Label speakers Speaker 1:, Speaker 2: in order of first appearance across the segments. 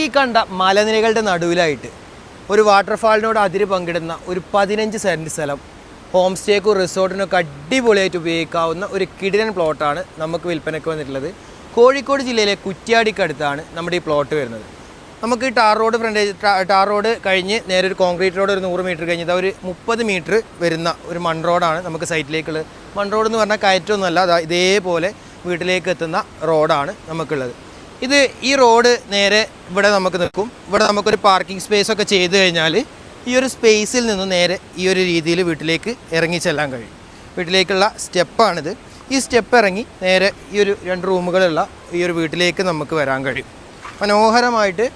Speaker 1: ഈ കണ്ട മലനിരകളുടെ നടുവിലായിട്ട് ഒരു വാട്ടർഫാളിനോട് അതിര് പങ്കിടുന്ന ഒരു പതിനഞ്ച് സെന്റ് സ്ഥലം ഹോം സ്റ്റേക്കും റിസോർട്ടിനൊക്കെ അടിപൊളിയായിട്ട് ഉപയോഗിക്കാവുന്ന ഒരു കിടിലൻ പ്ലോട്ടാണ് നമുക്ക് വിൽപ്പനയ്ക്ക് വന്നിട്ടുള്ളത്. കോഴിക്കോട് ജില്ലയിലെ കുറ്റ്യാടിക്കടുത്താണ് നമ്മുടെ ഈ പ്ലോട്ട് വരുന്നത്. നമുക്ക് tar road frontage tar road കഴിഞ്ഞ് നേരെ ഒരു കോൺക്രീറ്റ് റോഡ് ഒരു നൂറ് മീറ്റർ കഴിഞ്ഞ് ഒരു മുപ്പത് മീറ്റർ വരുന്ന ഒരു മൺ റോഡാണ് നമുക്ക് സൈറ്റിലേക്കുള്ളത് മൺ റോഡ് എന്ന് പറഞ്ഞാൽ കയറ്റമൊന്നുമല്ല അതാ ഇതേപോലെ വീട്ടിലേക്ക് എത്തുന്ന റോഡാണ് നമുക്കുള്ളത്. ഇത് ഈ റോഡ് നേരെ ഇവിടെ നമുക്ക് നിൽക്കും. ഇവിടെ നമുക്കൊരു പാർക്കിംഗ് സ്പേസ് ഒക്കെ ചെയ്ത് കഴിഞ്ഞാൽ ഈ ഒരു സ്പേസിൽ നിന്ന് നേരെ ഈ ഒരു രീതിയിൽ വീട്ടിലേക്ക് ഇറങ്ങി ചെല്ലാൻ കഴിയും. വീട്ടിലേക്കുള്ള സ്റ്റെപ്പാണിത് ഈ സ്റ്റെപ്പ് ഇറങ്ങി നേരെ ഈ ഒരു രണ്ട് റൂമുകളുള്ള ഈ ഒരു വീട്ടിലേക്ക് നമുക്ക് വരാൻ കഴിയും. മനോഹരമായിട്ട്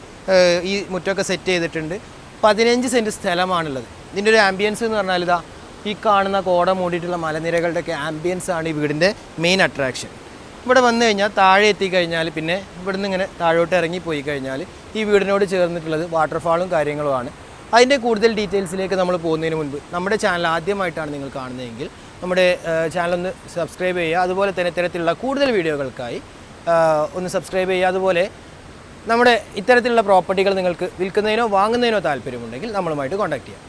Speaker 1: ഈ മുറ്റമൊക്കെ സെറ്റ് ചെയ്തിട്ടുണ്ട്. പതിനഞ്ച് സെന്റ് സ്ഥലമാണുള്ളത്. ഇതിന്റെ ഒരു ആംബിയൻസ് എന്ന് പറഞ്ഞാൽ ഇതാ ഈ കാണുന്ന കോട മൂടിയിട്ടുള്ള മലനിരകളുടെയൊക്കെ ആംബിയൻസ് ആണ് ഈ വീടിന്റെ മെയിൻ അട്രാക്ഷൻ ഇവിടെ വന്നു കഴിഞ്ഞാൽ താഴെ എത്തിക്കഴിഞ്ഞാൽ പിന്നെ ഇവിടുന്ന് ഇങ്ങനെ താഴോട്ട് ഇറങ്ങി പോയി കഴിഞ്ഞാൽ ഈ വീടിനോട് ചേർന്നിട്ടുള്ളത് വാട്ടർഫാളും കാര്യങ്ങളുമാണ്. അതിന്റെ കൂടുതൽ ഡീറ്റെയിൽസിലേക്ക് നമ്മൾ പോകുന്നതിന് മുൻപ് നമ്മുടെ ചാനൽ ആദ്യമായിട്ടാണ് നിങ്ങൾ കാണുന്നതെങ്കിൽ നമ്മുടെ ചാനൽ ഒന്ന് സബ്സ്ക്രൈബ് ചെയ്യുക. അതുപോലെ തന്നെ ഇത്തരത്തിലുള്ള കൂടുതൽ വീഡിയോകൾക്കായി ഒന്ന് സബ്സ്ക്രൈബ് ചെയ്യുക. അതുപോലെ നമ്മുടെ ഇത്തരത്തിലുള്ള പ്രോപ്പർട്ടികൾ നിങ്ങൾക്ക് വിൽക്കുന്നതിനോ വാങ്ങുന്നതിനോ താല്പര്യമുണ്ടെങ്കിൽ നമ്മളുമായിട്ട് കോൺടാക്ട് ചെയ്യാം.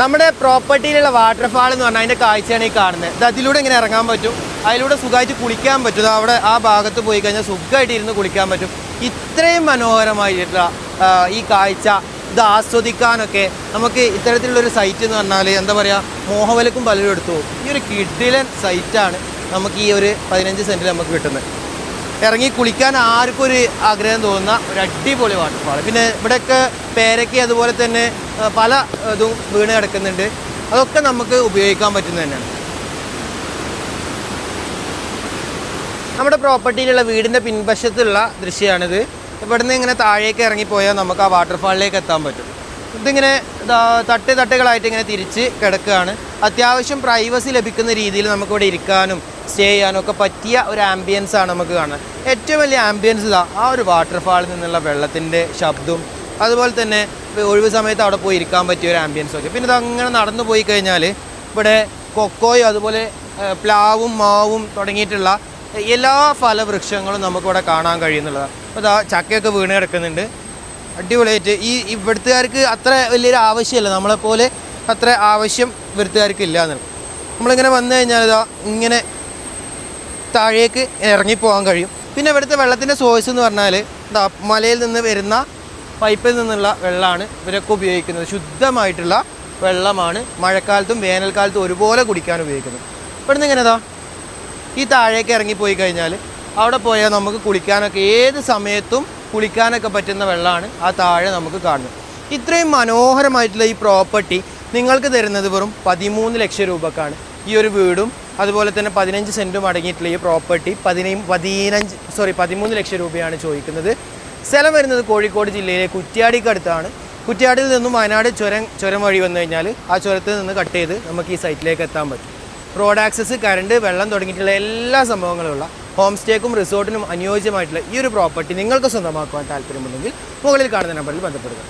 Speaker 1: നമ്മുടെ പ്രോപ്പർട്ടിയിലുള്ള വാട്ടർഫാൾ എന്ന് പറഞ്ഞാൽ അതിന്റെ കാഴ്ചയാണ് ഈ കാണുന്നത്. ഇത് അതിലൂടെ ഇങ്ങനെ ഇറങ്ങാൻ പറ്റും. അതിലൂടെ സുഖമായിട്ട് കുളിക്കാൻ പറ്റും. അവിടെ ആ ഭാഗത്ത് പോയി കഴിഞ്ഞാൽ സുഖമായിട്ട് ഇരുന്ന് കുളിക്കാൻ പറ്റും. ഇത്രയും മനോഹരമായിട്ടുള്ള ഈ കാഴ്ച ഇത് ആസ്വദിക്കാനൊക്കെ നമുക്ക് ഇത്തരത്തിലുള്ളൊരു സൈറ്റ് എന്ന് പറഞ്ഞാൽ എന്താ പറയുക മോഹവലക്കും പലരും എടുത്തു ഈ ഒരു കിഡിലൻ സൈറ്റാണ് നമുക്ക് ഈ ഒരു പതിനഞ്ച് സെന്റിൽ നമുക്ക് കിട്ടുന്നത്. ഇറങ്ങി കുളിക്കാൻ ആർക്കും ഒരു ആഗ്രഹം തോന്നുന്ന ഒരു അടിപൊളി വാട്ടർഫാൾ പിന്നെ ഇവിടെയൊക്കെ പേരയ്ക്ക് അതുപോലെ തന്നെ പല ഇതും വീണ് കിടക്കുന്നുണ്ട്. അതൊക്കെ നമുക്ക് ഉപയോഗിക്കാൻ പറ്റുന്നത് തന്നെയാണ്. നമ്മുടെ പ്രോപ്പർട്ടിയിലുള്ള വീടിന്റെ പിൻവശത്തുള്ള ദൃശ്യമാണിത്. ഇവിടുന്ന് ഇങ്ങനെ താഴേക്ക് ഇറങ്ങിപ്പോയാൽ നമുക്ക് ആ വാട്ടർഫാളിലേക്ക് എത്താൻ പറ്റും. ഇതിങ്ങനെ തട്ടി തട്ട് തട്ടുകളായിട്ട് ഇങ്ങനെ തിരിച്ച് കിടക്കുകയാണ്. അത്യാവശ്യം പ്രൈവസി ലഭിക്കുന്ന രീതിയിൽ നമുക്കിവിടെ ഇരിക്കാനും സ്റ്റേ ചെയ്യാനും ഒക്കെ പറ്റിയ ഒരു ആംബിയൻസ് ആണ് നമുക്ക് കാണുന്നത് ഏറ്റവും വലിയ ആംബിയൻസ് ഇതാ ആ ഒരു വാട്ടർഫാളിൽ നിന്നുള്ള വെള്ളത്തിന്റെ ശബ്ദവും അതുപോലെ തന്നെ ഒഴിവ് സമയത്ത് അവിടെ പോയി ഇരിക്കാൻ പറ്റിയ ഒരു ആംബിയൻസ് ഒക്കെ. പിന്നെ ഇതങ്ങനെ നടന്നു പോയി കഴിഞ്ഞാൽ ഇവിടെ കൊക്കോയും അതുപോലെ പ്ലാവും മാവും തുടങ്ങിയിട്ടുള്ള എല്ലാ ഫലവൃക്ഷങ്ങളും നമുക്കിവിടെ കാണാൻ കഴിയുന്നുള്ളതാണ് അപ്പോൾ ഇതാ ചക്കയൊക്കെ വീണ് കിടക്കുന്നുണ്ട്. അടിപൊളിയായിട്ട് ഈ ഇവിടുത്തുകാർക്ക് അത്ര വലിയൊരു ആവശ്യമില്ല. നമ്മളെപ്പോലെ അത്ര ആവശ്യം ഇവിടുത്തുകാർക്ക് ഇല്ല എന്നുള്ളത് നമ്മളിങ്ങനെ വന്നു കഴിഞ്ഞാൽ ഇതാ ഇങ്ങനെ താഴേക്ക് ഇറങ്ങിപ്പോകാൻ കഴിയും. പിന്നെ ഇവിടുത്തെ വെള്ളത്തിന്റെ സോഴ്സ് എന്ന് പറഞ്ഞാൽ എന്താ മലയിൽ നിന്ന് വരുന്ന പൈപ്പിൽ നിന്നുള്ള വെള്ളമാണ് ഇവരൊക്കെ ഉപയോഗിക്കുന്നത്. ശുദ്ധമായിട്ടുള്ള വെള്ളമാണ് മഴക്കാലത്തും വേനൽക്കാലത്തും ഒരുപോലെ കുടിക്കാൻ ഉപയോഗിക്കുന്നത്. ഇവിടുന്ന് ഇങ്ങനെ ഈ താഴേക്ക് ഇറങ്ങിപ്പോയി കഴിഞ്ഞാൽ അവിടെ പോയാൽ നമുക്ക് കുളിക്കാനൊക്കെ ഏത് സമയത്തും കുളിക്കാനൊക്കെ പറ്റുന്ന വെള്ളമാണ് ആ താഴെ നമുക്ക് കാണുന്നത്. ഇത്രയും മനോഹരമായിട്ടുള്ള ഈ പ്രോപ്പർട്ടി നിങ്ങൾക്ക് തരുന്നത് വെറും പതിമൂന്ന് ലക്ഷം രൂപക്കാണ്. ഈ ഒരു വീടും അതുപോലെ തന്നെ പതിനഞ്ച് സെന്റും അടങ്ങിയിട്ടുള്ള ഈ പ്രോപ്പർട്ടി പതിനൈ പതിനഞ്ച് സോറി പതിമൂന്ന് ലക്ഷം രൂപയാണ് ചോദിക്കുന്നത്. സ്ഥലം വരുന്നത് കോഴിക്കോട് ജില്ലയിലെ കുറ്റ്യാടിക്കടുത്താണ് കുറ്റ്യാടിയിൽ നിന്നും വയനാട് ചുരം ചുരം വഴി വന്നു കഴിഞ്ഞാൽ ആ ചുരത്തിൽ നിന്ന് കട്ട് ചെയ്ത് നമുക്ക് ഈ സൈറ്റിലേക്ക് എത്താൻ പറ്റും. റോഡ് ആക്സസ് കറണ്ട് വെള്ളം തുടങ്ങിയിട്ടുള്ള എല്ലാ സംഭവങ്ങളുള്ള ഹോം സ്റ്റേക്കും റിസോർട്ടിനും അനുയോജ്യമായിട്ടുള്ള ഈ ഒരു പ്രോപ്പർട്ടി നിങ്ങൾക്ക് സ്വന്തമാക്കുവാൻ താല്പര്യമുണ്ടെങ്കിൽ മുകളിൽ കാണുന്ന നമ്പറിൽ ബന്ധപ്പെടുക.